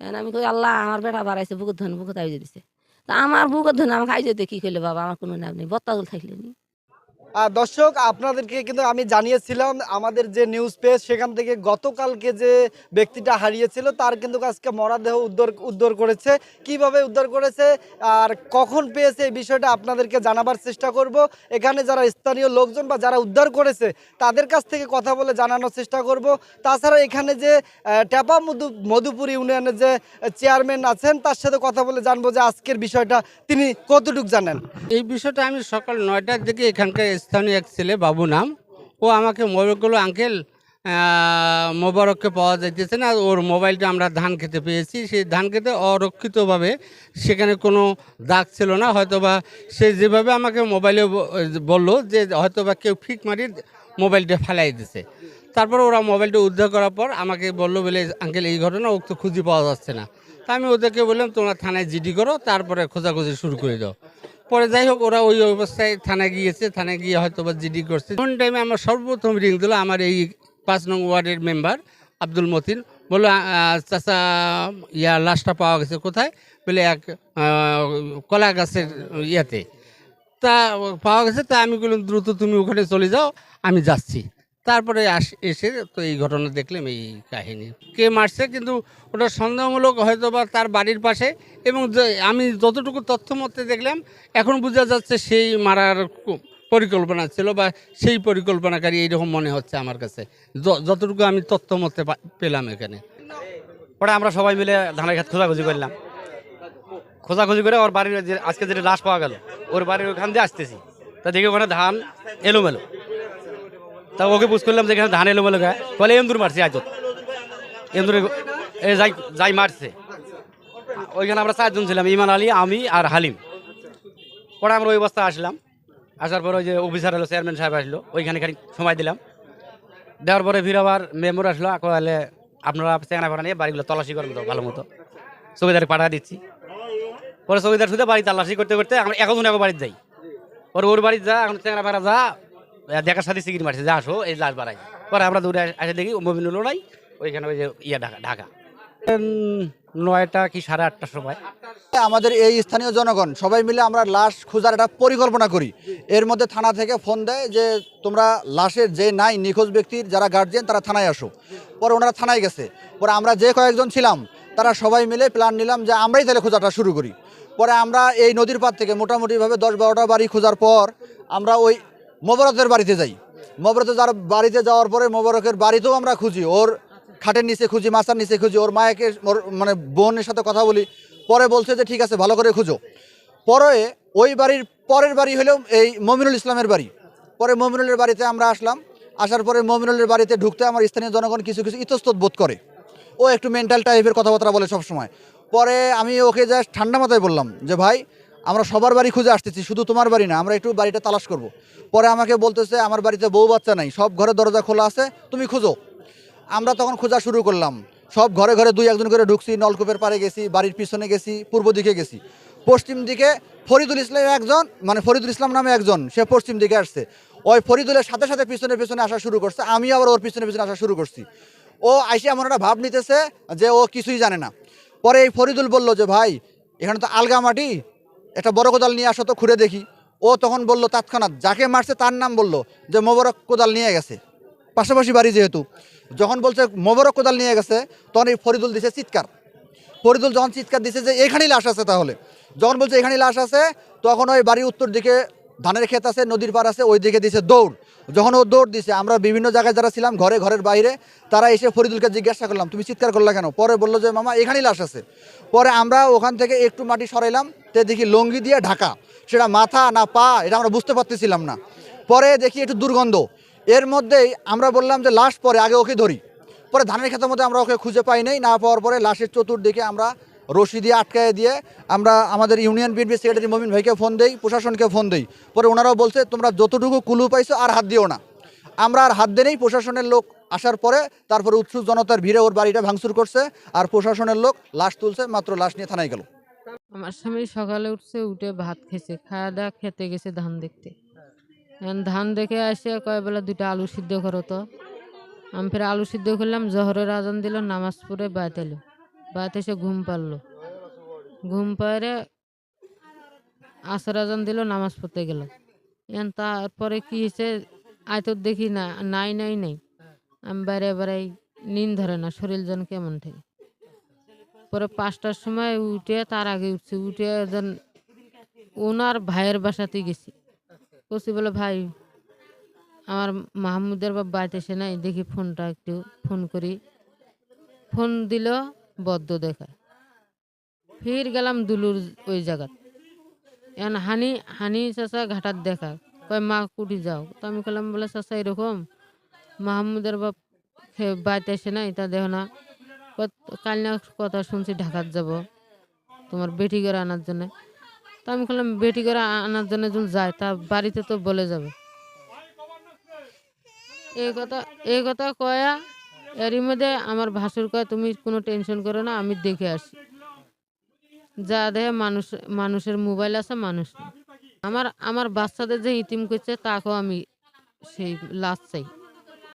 এখন আমি কই, আল্লাহ, আমার বেটা বাড়াইছে, বুকের ধন বুকে তাই দিছে। তা আমার বুকের ধন আমাকে আইজে কি করলে বাবা? আমার কোনো নাম নেই, বত্তাগুল থাকলে নি। দর্শক, আপনাদেরকে কিন্তু আমি জানিয়েছিলাম, আমাদের যে নিউজ পেজ সেখান থেকে গতকালকে যে ব্যক্তিটা হারিয়েছিল, তার কিন্তু আজকে মরাদেহ উদ্ধার উদ্ধার করেছে। কীভাবে উদ্ধার করেছে আর কখন পেয়েছে, এই বিষয়টা আপনাদেরকে জানাবার চেষ্টা করব। এখানে যারা স্থানীয় লোকজন বা যারা উদ্ধার করেছে, তাদের কাছ থেকে কথা বলে জানানোর চেষ্টা করব। তাছাড়া এখানে যে ট্যাপা মধু, মধুপুর ইউনিয়নের যে চেয়ারম্যান আছেন, তার সাথে কথা বলে জানব যে আজকের বিষয়টা তিনি কতটুকু জানেন। এই বিষয়টা আমি সকাল নয়টার দিকে এখানকার স্থানীয় এক ছেলে বাবু নাম। ও আমাকে মোবাইলগুলো আঙ্কেল মোবারককে পাওয়া যাইতেছে না। ওর মোবাইলটা আমরা ধান খেতে পেয়েছি। সেই ধান খেতে অরক্ষিতভাবে সেখানে কোনো দাগ ছিল না। হয়তোবা সে যেভাবে আমাকে মোবাইলে বলল যে হয়তোবা কেউ ফিক মারি মোবাইলটা ফেলাই দিছে। তারপর ওরা মোবাইলটা উদ্ধার করার পর আমাকে বলল বলে আঙ্কেল এই ঘটনা ও তো খুঁজে পাওয়া যাচ্ছে না। তা আমি ওদেরকে বললাম, তোমরা থানায় জিডি করো, তারপরে খোঁজাখুঁজি শুরু করে দাও। পরে যাই হোক, ওরা ওই অবস্থায় থানায় গিয়েছে, থানায় গিয়ে হয়তো বা জিডি করছে। কোন টাইমে আমার সর্বপ্রথম রিং দিল আমার এই পাঁচ নং ওয়ার্ডের মেম্বার আব্দুল মতিন। বলল চাচা, ইয়া লাশটা পাওয়া গেছে কোথায়? বলে, এক কলা গাছের ইয়াতে। তা পাওয়া গেছে, তা আমি বললাম, দ্রুত তুমি ওখানে চলে যাও, আমি যাচ্ছি। তারপরে আস, এসে তো এই ঘটনা দেখলাম, এই কাহিনী। কে মারছে কিন্তু ওটা সন্দেহমূলক হয়তো বা তার বাড়ির পাশে এবং আমি যতটুকু তথ্য মতে দেখলাম, এখন বোঝা যাচ্ছে সেই মারার পরিকল্পনা ছিল বা সেই পরিকল্পনাকারী এইরকম মনে হচ্ছে আমার কাছে। যতটুকু আমি তথ্য মতে পেলাম এখানে। পরে আমরা সবাই মিলে ধানের ক্ষেত খোঁজাখুঁজি করলাম। খোঁজাখুঁজি করে ওর বাড়ির আজকে যেটা লাশ পাওয়া গেল, ওর বাড়ির ওখান দিয়ে আসতেছি। তা দেখি ওখানে ধান এলোমেলো। তা ওকে বুঝ করলাম যে এখানে ধান এলোমেলো গায়ে। বলে, এন্দুর মারছে আজ এ যাই যাই মারছে। ওইখানে আমরা চারজন ছিলাম, ইমান আলী, আমি আর হালিম। পরে আমরা ওই অবস্থায় আসলাম। আসার পরে ওই যে অফিসার হলো চেয়ারম্যান সাহেব আসলো। ওইখানে খানিক সময় দিলাম। দেওয়ার পরে ফির আবার মেম্বার আসলো কলে আপনারা চেঙ্গা ভাড়া নিয়ে বাড়িগুলো তল্লাশি করেন তো ভালো মতো। চৌকিদারে পাঠা দিচ্ছি। পরে চৌকিদার শুধু বাড়ি তল্লাশি করতে করতে আমরা এখন এখন বাড়িতে যাই। পরে ওর বাড়িতে যা, এখন চেঙ্গা ভাড়া যা দেখার সাথে সিকিট মারছে, যা আসো, এই লাশ বাড়াই। পরে আমরা দূরে আসে দেখি মবিনুল নাই ওইখানে ওই যে ইয়া ঢাকা ঢাকা। নয়টা কি সাড়ে আটটার সময়। আমাদের এই স্থানীয় জনগণ, সবাই মিলে আমরা লাশ খোঁজার একটা পরিকল্পনা করি। এর মধ্যে থানা থেকে ফোন দেয় যে, তোমরা লাশের যে নাই নিখোঁজ ব্যক্তির যারা গার্জিয়ান তারা থানায় আসো। পরে ওনারা থানায় গেছে। পরে আমরা যে কয়েকজন ছিলাম, তারা সবাই মিলে প্ল্যান নিলাম যে, আমরাই তাহলে খোঁজাটা শুরু করি। পরে আমরা এই নদীর পাড় থেকে মোটামুটিভাবে দশ বারোটা বাড়ি খোঁজার পর, আমরা ওই মোবারকের বাড়িতে যাই। মোবারকের যার বাড়িতে যাওয়ার পরে মোবারকের বাড়িতেও আমরা খুঁজি। ওর খাটের নিচে খুঁজি মাছার নিচে খুঁজি, ওর মায়েকে মানে বোনের সাথে কথা বলি। পরে বলছে যে, ঠিক আছে, ভালো করে খুঁজো। পরে ওই বাড়ির পরের বাড়ি হলেও এই মমিনুল ইসলামের বাড়ি। পরে মমিনুলের বাড়িতে আমরা আসলাম। আসার পরে মমিনুলের বাড়িতে ঢুকতে আমার স্থানীয় জনগণ কিছু কিছু ইতস্তত বোধ করে। ও একটু মেন্টাল টাইপের কথাবার্তা বলে সবসময়। পরে আমি ওকে জাস্ট ঠান্ডা মাথায় বললাম যে, ভাই আমরা সবার বাড়ি খুঁজে আসতেছি, শুধু তোমার বাড়ি না, আমরা একটু বাড়িটা তালাশ করব। পরে আমাকে বলতেছে, আমার বাড়িতে বউ বাচ্চা নাই, সব ঘরের দরজা খোলা আছে, তুমি খুঁজো। আমরা তখন খোঁজা শুরু করলাম। সব ঘরে ঘরে দুই একজন করে ঢুকছি, নলকূপের পাড়ে গেছি, বাড়ির পিছনে গেছি, পূর্ব দিকে গেছি। পশ্চিম দিকে ফরিদুল ইসলাম একজন মানে ফরিদুল ইসলাম নামে একজন, সে পশ্চিম দিকে আসছে। ওই ফরিদুলের সাথে সাথে পিছনে পিছনে আসা শুরু করছে, আমি আবার ওর পিছনে পিছনে আসা শুরু করছি। ও আইসে এমন একটা ভাব নিতেছে যে ও কিছুই জানে না। পরে এই ফরিদুল বলল যে, ভাই, এখানে তো আলগা মাটি একটা বড় কোদাল নিয়ে আসো তো খুঁড়ে দেখি। ও তখন বলল তৎক্ষণাৎ যাকে মারছে তার নাম বলল যে মোবারক কোদাল নিয়ে গেছে। পাশাপাশি বাড়ি যেহেতু। যখন বলছে মোবারক কোদাল নিয়ে গেছে, তখন এই ফরিদুল দিছে চিৎকার। ফরিদুল যখন চিৎকার দিছে যে এখানেই লাশ আছে তাহলে। যখন বলছে এখানেই লাশ আছে, তখন ওই বাড়ির উত্তর দিকে ধানের ক্ষেত আছে, নদীর পার আছে, ওই দিকে দিছে দৌড়। যখন ও দৌড় দিছে, আমরা বিভিন্ন জায়গায় যারা ছিলাম, ঘরে, ঘরের বাইরে, তারা এসে ফরিদুলকে জিজ্ঞাসা করলাম, তুমি চিৎকার করলা কেন? পরে বলল যে, মামা, এখানেই লাশ আছে। পরে আমরা ওখান থেকে একটু মাটি সরাইলাম, তে দেখি লঙ্গি দিয়ে ঢাকা, সেটা মাথা না পা, এটা আমরা বুঝতে পারতেছিলাম না। পরে দেখি একটু দুর্গন্ধ, এর মধ্যেই আমরা বললাম যে, লাশ পরে, আগে ওকে ধরি। পরে ধানের ক্ষেতের মধ্যে আমরা ওকে খুঁজে পাই নাই, না পাওয়ার পরে লাশের চতুর্দিকে আমরা রশি দিয়ে আটকায় দিয়ে আমরা আমাদের ইউনিয়ন বিএনপি সেক্রেটারি মমিন ভাইকে ফোন দেই, প্রশাসনকে ফোন দেই। পরে ওনারাও বলছে, তোমরা যতটুকু কুলু পাইছো আর হাত দিও না। আমরা আর হাত দেনেই প্রশাসনের লোক আসার পরে তারপরে উৎসুক জনতার ভিড়ে ওর বাড়িটা ভাঙচুর করছে আর প্রশাসনের লোক লাশ তুলছে, মাত্র লাশ নিয়ে থানায় গেল। আমার স্বামী সকালে উঠছে, উঠে ভাত খেয়েছে, খাওয়া দাওয়া খেতে গেছে ধান দেখতে। ধান দেখে আসে, কয় বেলা দুটা আলু সিদ্ধ করো তো। আমি ফের আলু সিদ্ধ করলাম, জহরের আজান দিল, নামাজ পড়ে বাদ বাড়িতে এসে ঘুম পারল। ঘুম পাড়ে আসর দিল, নামাজ পড়তে গেল। এখন তারপরে কি হয়েছে আয় তো দেখি না, নাই নাই নাই। আমি বাইরে বেড়াই নিন ধরে না, শরীর যেন কেমন থেকে। পরে পাঁচটার সময় উঠে তার আগে উঠছি উঠে যেন ওনার ভাইয়ের বাসাতে গেছি। বলছি বলে, ভাই, আমার মাহমুদের বাপ বাড়িতে এসে নাই, দেখি ফোনটা একটু ফোন করি। ফোন দিল বদ্ধ দেখায় ফির গেলাম দুলুর ওই জায়গাত। এখন হানি হানি চাষা ঘাটার দেখা। কয়, মা, কুটি যাও। তো আমি বললাম বলে চাষা এরকম? মাহমুদের বাপ খে- বাড়িতে এসে নাই, তা দেখো না। কত- কাল না কথা শুনছি ঢাকার যাব। তোমার বেটি করে আনার জন্য। তা আমি বললাম বেটি করে আ- আনার জন্য যখন যায়, তা বাড়িতে তো বলে যাবে। এই কথা এই কথা কয়া এরই মধ্যে আমার ভাসুর কয়, তুমি কোনো টেনশন করো না, আমি দেখে আসি। যা দেখে মানুষ, মানুষের মোবাইল আছে, মানুষ আমার আমার বাচ্চাদের যে ইতিম করছে, তাকেও আমি সেই লাশ চাই।